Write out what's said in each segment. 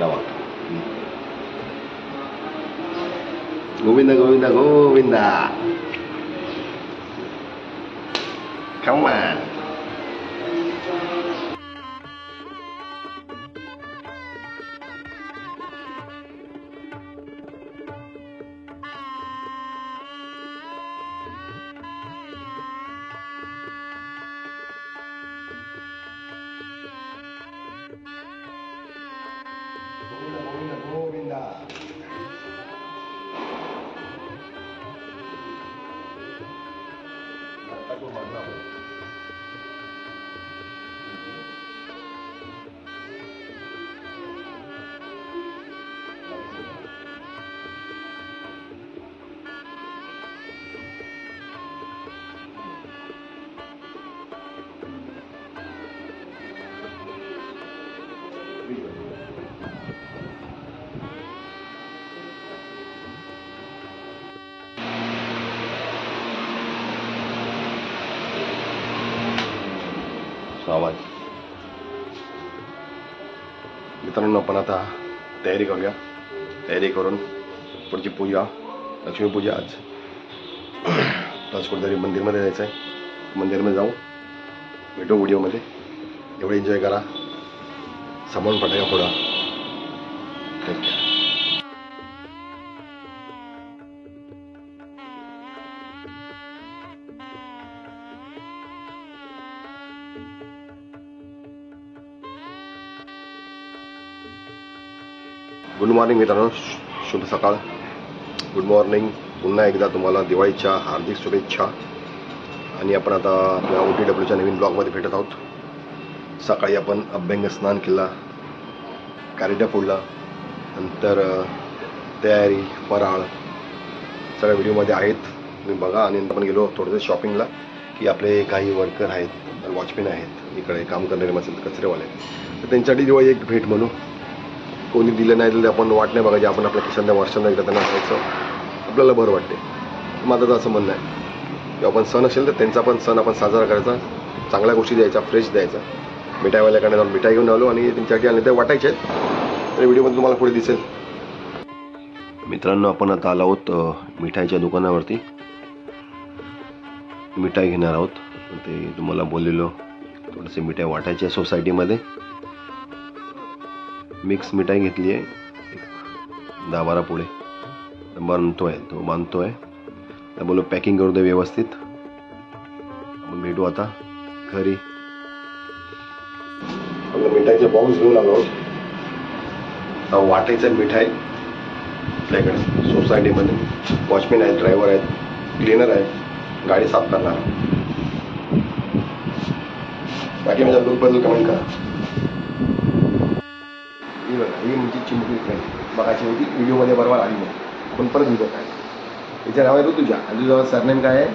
Lord. Govinda, Govinda, Govinda. Come on. स्वाभाविक. आवाज मित्रांनो आपण आता तयारी करूया. तयारी करून पुढची पूजा लक्ष्मीपूजा आज आज कुठेतरी मंदिरमध्ये जायचं आहे मंदिरमध्ये जाऊ. भेटू व्हिडिओमध्ये. एवढं एन्जॉय करा. सामान फटाका फोडा. गुड मॉर्निंग मित्रांनो. शुभ सकाळ. गुड मॉर्निंग पुन्हा एकदा तुम्हाला दिवाळीच्या हार्दिक शुभेच्छा. आणि आपण आता आपल्या ओ टी डब्ल्यूच्या नवीन ब्लॉगमध्ये भेटत आहोत. सकाळी आपण अभ्यंग स्नान केला कॅरिटा फोडला नंतर तयारी फराळ सगळ्या व्हिडिओमध्ये आहेत. तुम्ही बघा. आणि आपण गेलो थोडंसं शॉपिंगला की आपले काही वर्कर आहेत वॉचमॅन आहेत इकडे काम करणारे मसेल कचरेवाले तर त्यांच्यासाठी दिवाळी एक भेट म्हणू. कोणी दिलं नाही तर आपण वाट नाही बघायची आपण आपल्या खिशांना वर्षांना एकदा त्यांना द्यायचं आपल्याला बरं वाटते. माझं तर असं म्हणणं आहे. की आपण सण असेल तर त्यांचा पण सण आपण साजरा करायचा चांगल्या गोष्टी द्यायच्या फ्रेश द्यायचा. मिठाईवाल्याकडे जाऊन मिठाई घेऊन आलो आणि त्यांच्यासाठी आणले ते वाटायचे आहेत. तर व्हिडिओमध्ये तुम्हाला पुढे दिसेल. मित्रांनो आपण आता आलो आहोत मिठाईच्या दुकानावरती. मिठाई घेणार आहोत. ते तुम्हाला बोललेलो थोडंसं मिठाई वाटायची आहे सोसायटीमध्ये मिक्स मिठाई घेतली आहे. एक दहा बारा पुढे बांधतो आहे तो बांधतो आहे तर बोलो पॅकिंग करू दे व्यवस्थित. आपण भेटू आता. घरी. आपलं मिठाईचे बॉक्स घेऊन आलो. आहोत आता वाटायचं मिठाई. आपल्याकडे सोसायटीमध्ये वॉचमॅन आहेत ड्रायव्हर आहेत क्लिनर आहेत. गाडी साफ करणार. बाकी माझ्या लुकबद्दल कमेंट करा. ही म्हणजे चिमुकली फ्रेंड बघायची होती व्हिडिओमध्ये बरोबर आली नाही. आपण परत व्हिडिओ काय? तिचं नाव आहे ऋतुजा आणि तुझं सरनेम काय आहे?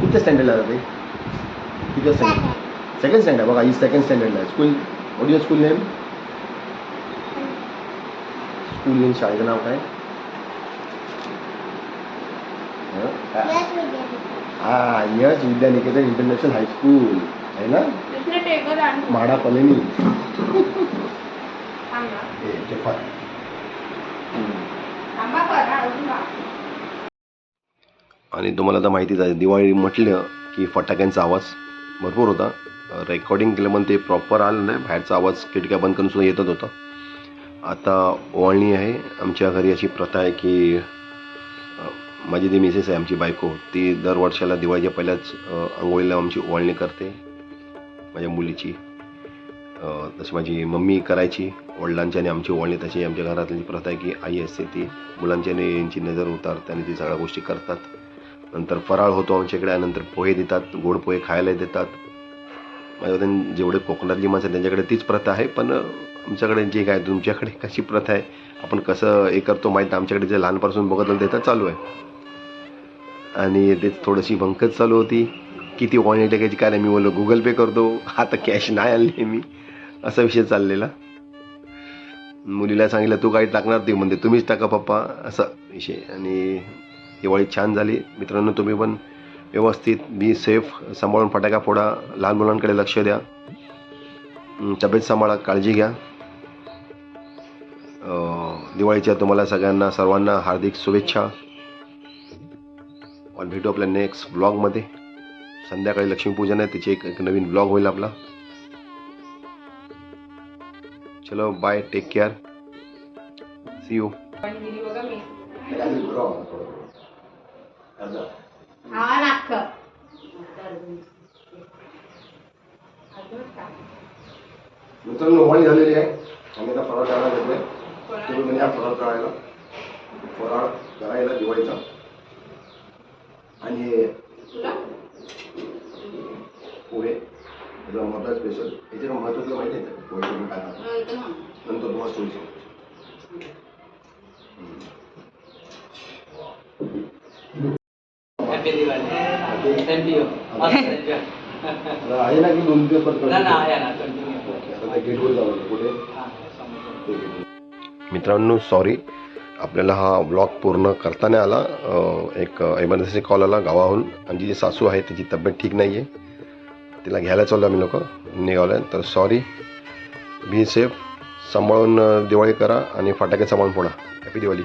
कुठच्या स्टँडर्डला जाते किती स्टँडर्ड सेकंड स्टँडर्ड बघा ही सेकंड स्टँडर्डला आहे. School your school name school name शाळेचं नाव काय? हं? हा. यश विद्यानिकेतन. इंटरनॅशनल हायस्कूल आहे ना? इथले टेकर हे आणि तुम्हाला आता माहितीच आहे दिवाळी म्हटलं की फटाक्यांचा आवाज भरपूर होता. रेकॉर्डिंग केलं पण ते प्रॉपर आलं नाही. बाहेरचा आवाज खिडक्या बंद करून सुद्धा येतच होता. आता ओवाळणी आहे. आमच्या घरी अशी प्रथा आहे की माझी जी मिसेस आहे आमची बायको ती दर वर्षाला दिवाळीच्या पहिल्याच आंघोळीला आमची ओवाळणी करते. माझ्या मुलीची. तशी माझी मम्मी करायची वडिलांची आणि आमची ओळणी तशी आमच्या घरातली प्रथा आहे की आई असते ती मुलांच्याने यांची नजर उतारते आणि ती सगळ्या गोष्टी करतात. नंतर फराळ होतो आमच्याकडे नंतर पोहे देतात गोड पोहे खायला देतात. माझ्या जेवढे कोकणातली माणसं त्यांच्याकडे तीच प्रथा आहे पण आमच्याकडे जे काय तुमच्याकडे कशी प्रथा आहे आपण कसं हे करतो माहीत आमच्याकडे जे लहानपासून बघत आलं ते तर चालू आहे. आणि ते थोडीशी भंकच चालू होती. किती ऑनलाईन टाकायची काय नाही मी बोललो गुगल पे करतो. आता कॅश नाही आणली मी. असा विषय चाललेला. मुलीला सांगितलं तू काही टाकणार ती म्हणते तुम्हीच टाका पप्पा. असा विषय. आणि दिवाळी छान झाली. मित्रांनो तुम्ही पण व्यवस्थित बी सेफ सांभाळून फटाका फोडा. लहान मुलांकडे लक्ष द्या. तब्येत सांभाळा काळजी घ्या. दिवाळीच्या तुम्हाला सगळ्यांना सर्वांना हार्दिक शुभेच्छा. आणि भेटू आपल्या नेक्स्ट ब्लॉगमध्ये संध्याकाळी लक्ष्मीपूजन आहे. त्याची एक एक नवीन ब्लॉग होईल आपला. चलो bye take care see you मित्रांनो होळी झालेली आहे. आम्ही आता फराळ करायला घेतोय तुम्ही म्हणजे या फराळ करायला. फराळ करायला दिवाळीचा. आणि हे तुला? पोहे. त्याचा स्पेशल याचे तुला माहिती आहे का? पोहे तुम्ही काय खाता? नंतर तुम्हाला स्टोरी सांगतो. आहे ना की दोन दिवस गेटवर जावं कुठे हां मित्रांनो सॉरी आपल्याला हा ब्लॉग पूर्ण करता नाही आला एक एमर्जन्सी कॉल आला गावाहून. आणि जी सासू आहे तिची तब्येत ठीक नाही आहे तिला घ्यायला चाललो आम्ही लोक. निघालो तर सॉरी बी सेफ. सांभाळून दिवाळी करा आणि फटाके सांभाळून फोडा. हॅपी दिवाळी.